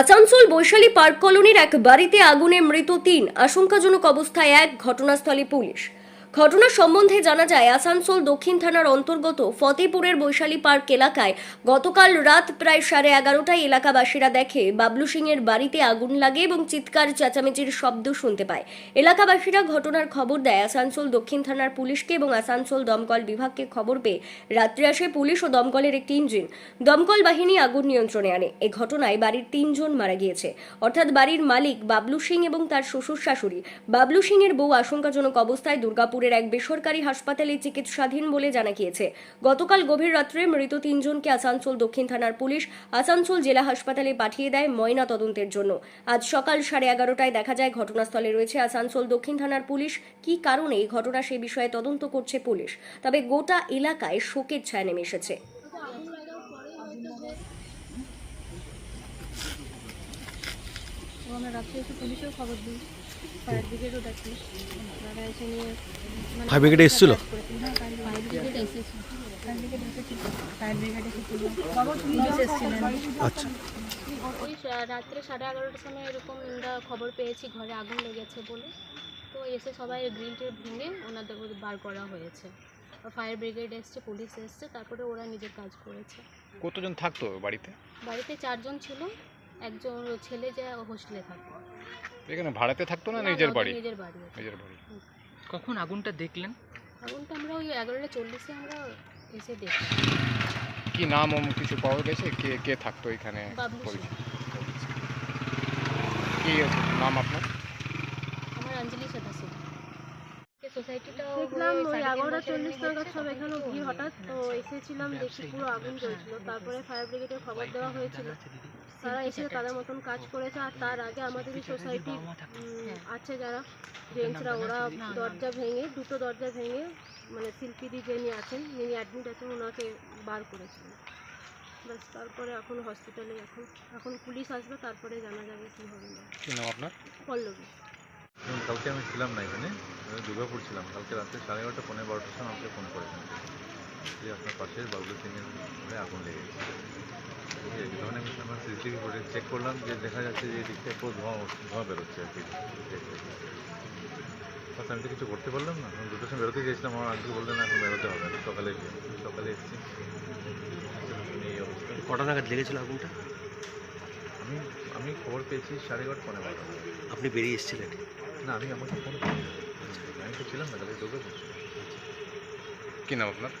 Asansol Vaishali park কলোনির এক বাড়িতে আগুনে মৃত তিন। আশঙ্কাজনক অবস্থায় এক ঘটনাস্থলে পুলিশ। ঘটনার সম্বন্ধে জানা যায়, আসানসোল দক্ষিণ থানার অন্তর্গত ফতেপুরের বৈশালী পার্ক এলাকায় গতকাল রাত প্রায় সাড়ে এগারোটায় এলাকাবাসীরা দেখে বাবলু সিং এর বাড়িতে আগুন লাগে এবং চিৎকার, চেঁচামেচির শব্দ শুনতে পায়। এলাকাবাসীরা ঘটনার খবর দেয়, আসানসোল দক্ষিণ থানার পুলিশকে এবং আসানসোল দমকল বিভাগকে খবর পেয়ে রাত্রে আসে পুলিশ ও দমকলের একটি ইঞ্জিন। দমকল বাহিনী আগুন নিয়ন্ত্রণে আনে। এ ঘটনায় বাড়ির তিনজন মারা গিয়েছে। অর্থাৎ বাড়ির মালিক বাবলু সিং এবং তার শ্বশুর শাশুড়ি। বাবলু সিং এর বউ আশঙ্কাজনক অবস্থায় দুর্গাপুরের এক বেসরকারি হাসপাতালে চিকিৎসাধীন বলে জানা গিয়েছে। গতকাল গভীর রাত্রে মৃত তিনজনকে আসানসোল দক্ষিণ থানার পুলিশ আসানসোল জেলা হাসপাতালে পাঠিয়ে দেয় ময়না তদন্তের জন্য। আজ সকাল সাড়ে এগারোটায় দেখা যায় ঘটনাস্থলে রয়েছে আসানসোল দক্ষিণ থানার পুলিশ। কি কারণে এই ঘটনা সে বিষয়ে তদন্ত করছে পুলিশ। তবে গোটা এলাকায় শোকের ছায়া নেমে এসেছে। আমরা রাত্রে এসে পুলিশেও খবর দিই। ফায়ার ব্রিগেডও ডাকি তারা এসে নিয়ে মানে ফায়ার ব্রিগেড এসেছিল? হ্যাঁ ফায়ার ব্রিগেড এসেছিল। ফায়ার ব্রিগেড এসেছিল। ফায়ার ব্রিগেড এসেছিল। পুলিশ এসেছিলেন। আচ্ছা। ওই রাত্রে সাড়ে এগারোটার সময় এরকম আমরা খবর পেয়েছি ঘরে আগুন লেগেছে বলে। তো এসে সবাই গ্রিল টিল ভেঙে ওনাদের বার করা হয়েছে। ফায়ার ব্রিগেড এসছে পুলিশ এসছে তারপরে ওরা নিজের কাজ করেছে। কতজন থাকতো বাড়িতে? বাড়িতে চারজন ছিল। একজন ছেলে যে হোস্টেলে থাকতো এখানে ভাড়াতে থাকতো না নিজের বাড়ি? নিজের বাড়ি নিজের বাড়ি। কখন আগুনটা দেখলেন? আগুনটা আমরা ওই এগারোটা চল্লিশে আমরা এসে দেখি কি নাম ওম কিছু পাওয়া গেছে? কে কে থাকতো এখানে। কি নাম আপনার? আমার অঞ্জলি সদস্য সোসাইটিটা দেখলাম ওই এগারোটা চল্লিশ নাগাদ সব এখানে ভিড় হঠাৎ তো এসেছিলাম দেখি পুরো আগুন জ্বলছিল? তারপরে ফায়ার ব্রিগেডে খবর দেওয়া হয়েছিল। তারা এসে তাদের মতন কাজ করেছে আর তার আগে আমাদের এই সোসাইটি আছে যারা জেন্টসরা ওরা দরজা ভেঙে দুটো দরজা ভেঙে মানে শিল্পীদি যিনি আছেন যিনি অ্যাডমিট আছেন ওনাকে বার করেছিলেন ব্যাস তারপরে এখন হসপিটালে এখন এখন পুলিশ আসবে তারপরে জানা যাবে কী হবে। না কি নাম আপনার? পল্লবী। কালকে আমি ছিলাম না এখানে আমি দুর্গাপুর ছিলাম। কালকে রাত্রে সাড়ে এগারোটা পনেরো বারোটার সময় আমাকে ফোন করেছেন। যে আপনার পাশে বাবলু সিংয়ের ঘরে আগুন লেগে গেছে। তখন আমি আমার সিসিটিভি ফুটেজ চেক করলাম যে দেখা যাচ্ছে যে এদিক থেকে ধোঁয়া ধোঁয়া বেরোচ্ছে আর কি। বাস আমি তো কিছু করতে পারলাম না। আমি দুটোর সময় বেরোতে গিয়েছিলাম আমার আঙ্কেল বললেন এখন বেরোতে হবে না। সকালে সকালে এসেছি। এই অবস্থা। কটা নাগাদ লেগেছিল আগুনটা? আমি আমি খবর পেয়েছি সাড়ে এগারোটা পনেরো বারোটা আপনি বেরিয়ে এসেছিলেন? না আমি আমাকে ফোন আমি তো ছিলাম না তাহলে ছিলাম কি নাম আপনার?